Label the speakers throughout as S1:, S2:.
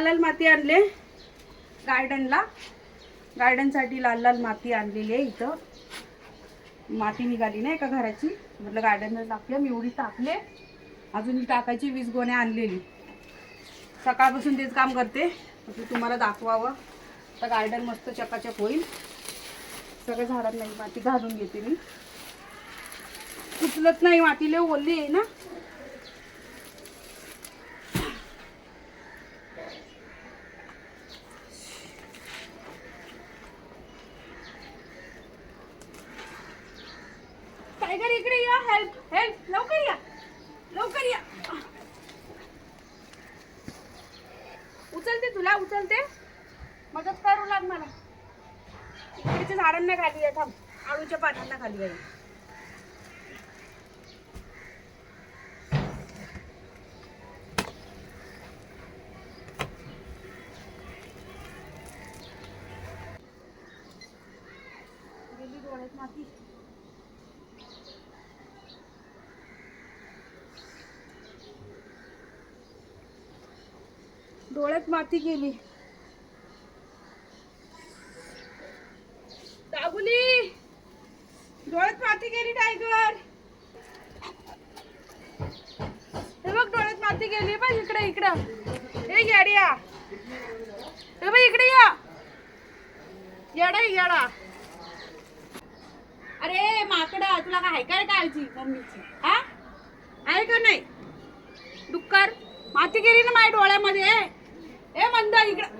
S1: लाल लाल माती आणले. गार्डनला गार्डनसाठी लाल लाल माती आणलेली आहे इथं. माती निघाली नाही का घराची. म्हटलं गार्डनला टाकले मी एवढी टाकले अजून मी टाकायची वीस गोण्या आणलेली. सकाळपासून तेच काम करते. म्हटलं तुम्हाला दाखवावं. तर गार्डन मस्त चकाचक होईल. सगळ्या झाडांना नाही माती घालून घेते मी. उचलत नाही माती लय ओली आहे ना. टायगर इकडे या. हेल्प हेल्प लवकर या. लवकर या. उचलते तुला उचलते. मदत करू लाग मला. इकडच्या झाडांना खाली आहे थांब. आळूच्या पानांना खाली आहे माती. डोळ्यात माती गेली. दाबुली! डोळ्यात माती गेली टायगर हे बघ डोळ्यात माती गेली. बघ इकडे इकडं. हे येड्या. हे बघ इकडे या. येडा येडा. अरे माकडा तुला काय काय काळजी? मम्मीची. हा? आहे का नाही? डुक्कर माती गेली ना माझ्या डोळ्यामध्ये? ए मंदा इकडं.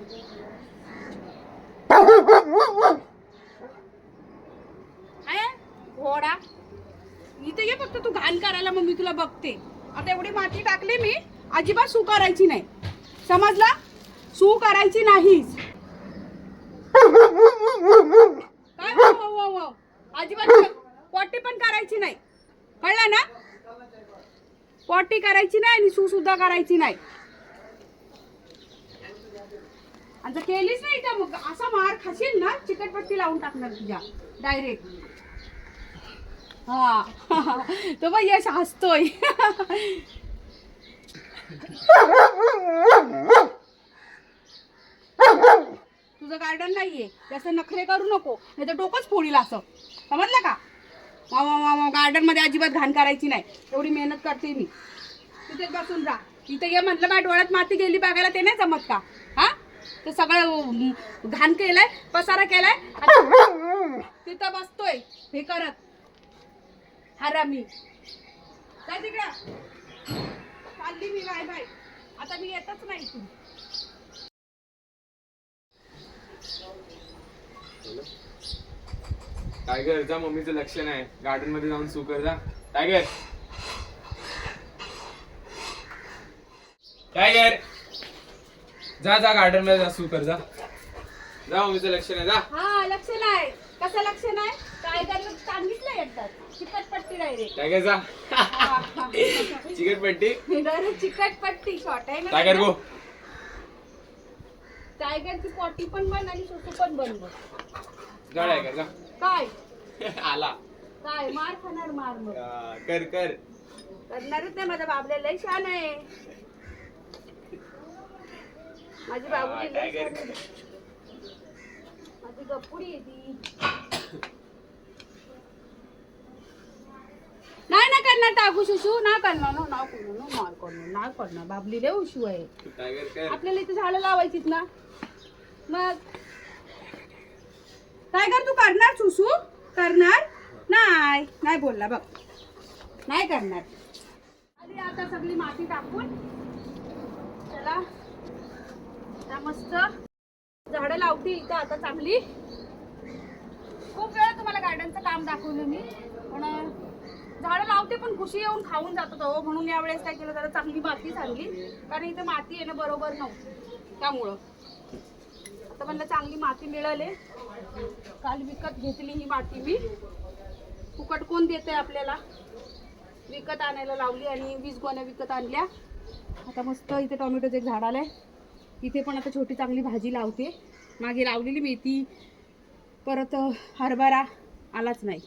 S1: घोडा. इथे ये फक्त तू घाण करायला मग मी तुला बघते. आता एवढी माती टाकली मी अजिबात सू करायची नाही. समजला? सू करायची नाहीच. काय हो, हो, हो, अजिबात पॉटी पण करायची नाही. कळलं ना? पॉटी करायची नाही आणि सू सुद्धा करायची नाही. आणि जर केलीच नाही तर मग असा मार खाशील ना चिकटपट्टी लावून टाकणार तुझ्या. डायरेक्ट हा. तो बघ यश हसतोय. तुझं गार्डन नाहीये. जास्त नखरे करू नको. नाही तर डोकंच फोडील असं. समजलं का? गार्डनमध्ये अजिबात घाण करायची नाही. एवढी मेहनत करते मी. तिथेच बसून जा इथं ये म्हटलं माझ्या डोळ्यात माती गेली बघायला ते नाही जमत का? हा? ते सगळं घाण केलंय पसारा केलाय. आता तिथं बसतोय हे करत. हरामी काय तिकडं. चालली मी नाही बाय. आता मी येतच नाही तू
S2: टायगर जा मम्मीचं लक्ष नाही. गार्डनमध्ये जाऊन सुकर कर जा. टायगर. टायगर! जा जा गार्डनमध्ये जा सू कर जा. जा मम्मीचं लक्ष नाही जा.
S1: हा लक्ष नाही. कसं लक्ष नाही? काय करायला सांगितलं एकदा. चिकटपट्टी डायरेक्ट
S2: जा.
S1: चिकटपट्टी? शॉर्ट आहे ना
S2: टायगर गो
S1: टायगरची पॉटी पण बंद आणि पण बंद.
S2: जा टायगर जा.
S1: काय?
S2: आला.
S1: काय? मार खाणार मार मग.
S2: आ, कर कर.
S1: करणारच नाही माझा बाबल्या लय छान आहे. माझी बाबुली
S2: टायगर.
S1: माझी गप्पुडी आहे ती. नाही ना करणार टाकू शिशू. ना करणार ना नाव करणार ना मार करणार नाही करणार. बाबली लय उशू आहे.
S2: टायगर
S1: आपल्याला इथे झाडं लावायचीत ना. मग काय कर तू? करणार सुसू? करणार? नाही नाही बोलला बघ. नाही करणार. आधी आता सगळी माती टाकून. चला. आता मस्त झाडं लावते इथं आता चांगली. खूप वेळा तुम्हाला गार्डनचं काम दाखवलं मी पण झाडं लावते पण खुशी येऊन खाऊन जातो हो म्हणून यावेळेस काय केलं जरा चांगली माती सांगली. कारण इथे माती येणं बरोबर नव्हतं. त्यामुळं. आता म्हणलं चांगली माती मिळाले. काल विकत घेतली ही माती मी. फुकट कोण देते आपल्याला? विकत आणायला लावली आणि वीस गोण्या विकत आणल्या. आता मस्त इथे टोमॅटोचं एक झाड आलंय. इथे पण आता छोटी चांगली भाजी लावते. मागे लावलेली मेथी परत हरभरा आलाच नाही.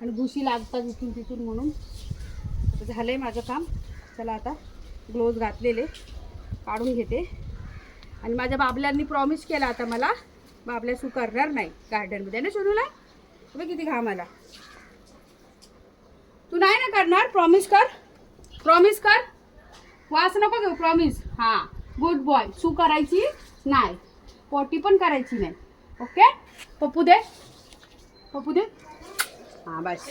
S1: आणि भुशी लागतात इथून तिथून म्हणून. झालं झालंय माझं काम. चला आता ग्लोव्ज घातलेले काढून घेते. आणि माझ्या बाबल्यांनी प्रॉमिस केला आता मला बाबल्या सू करणार नाही गार्डनमध्ये ना सोनूला बघ किती घाम आला. तू नाही ना करणार? प्रॉमिस कर. प्रॉमिस कर. वास नको घेऊ प्रॉमिस हा. गुड बॉय सू करायची नाही. पोटी पण करायची नाही. ओके पप्पू दे. पप्पू दे. हां बस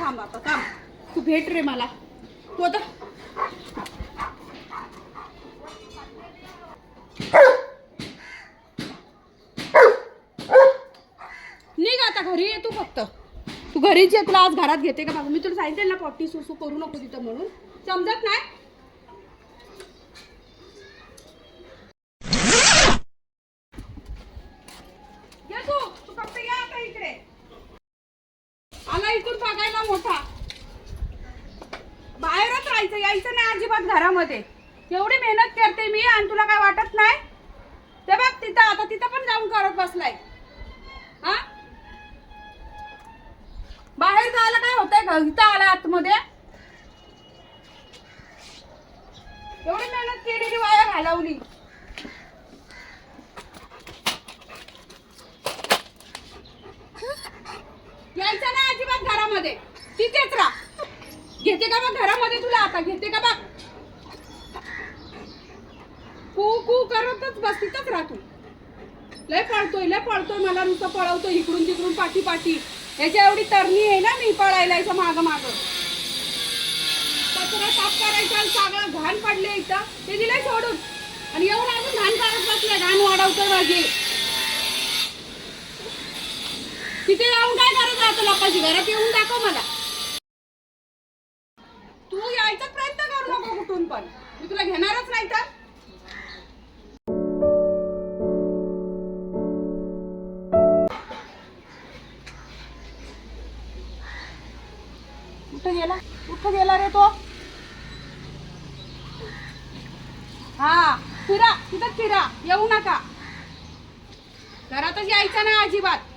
S1: थांब आता थांब. तू भेट रे मला. तू आता निघ आता घरी ये तू फक्त. तू घरीच ये आज घरात घेते का बाबा? मी तुला सांगितलं ना पॉटी सुसू करू नको तिथं म्हणून. समजत नाही? यायचं नाही अजिबात घरामध्ये. एवढी मेहनत करते मी आणि तुला काय वाटत नाही? ते बघ तिथं आता तिथं पण जाऊन करत बसलाय. हा? बाहेर जायला काय होतंय इथं आला आतमध्ये? एवढी मेहनत केलेली वाया घालवली यायचं नाही अजिबात घरामध्ये तिथेच राहा घेते का बघ घरामध्ये घेते का बा? कू कू करतच बस तिथंच राहतो. लय पळतोय लय पळतोय मला नुसतं पळवतोय इकडून तिकडून पाठी पाठी. याच्या एवढी तरणी आहे ना मी पळायला यायचं माग माग. कचरा साफ करायचा सगळं घाण पडले इथं. ते दिलंय सोडून. आणि येऊन अजून घाण करत बसले घाण वाढवतोय माझी. तिथे येऊन काय करत राहतो लोकांची? घरात येऊन दाखव मला. कुठं गेला? कुठं गेला रे तो? हा फिरा तिथं फिरा येऊ नका. घरातच यायचं ना अजिबात.